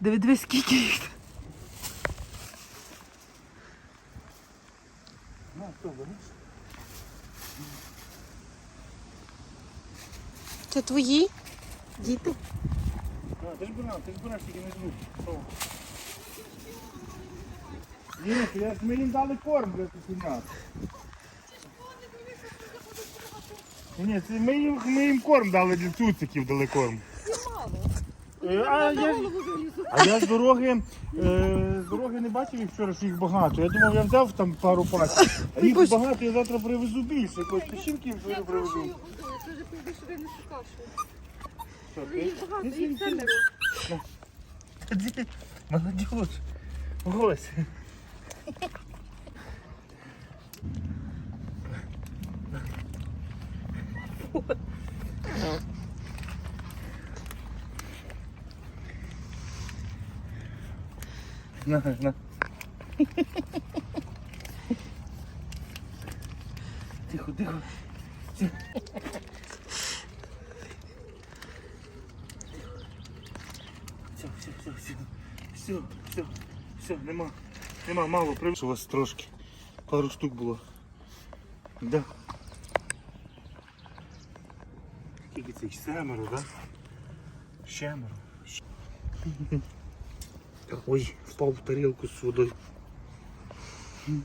Диви, скільки їх. Хто береш? Це твої діти? А, ти ж береш, ти ж береш, тільки не звук. Ні, я, ми їм дали корм для цуценят. Ні, Ні, це ми їм, ми їм корм дали для цуциків, дали корм. Е, А я, а я з дороги, е, з дороги не бачив їх вчора, що їх багато. Я думав, я взяв там пару пачок, а їх багато, я завтра привезу більше. Якось печінки їм Я привезу. прошу це вже півбільше ви не шукавши. Що, Їх багато, їх семеро. Іди, Молодець. Ось. На, на. Тихо, тихо. Тихо. Все, все, все, все. Все, все, все, нема. Нема, мало привез у вас трошки. Пару штук було. Да. Скільки цих? Семеро, да? Семеро. Ой, впав в тарілку з водою. М.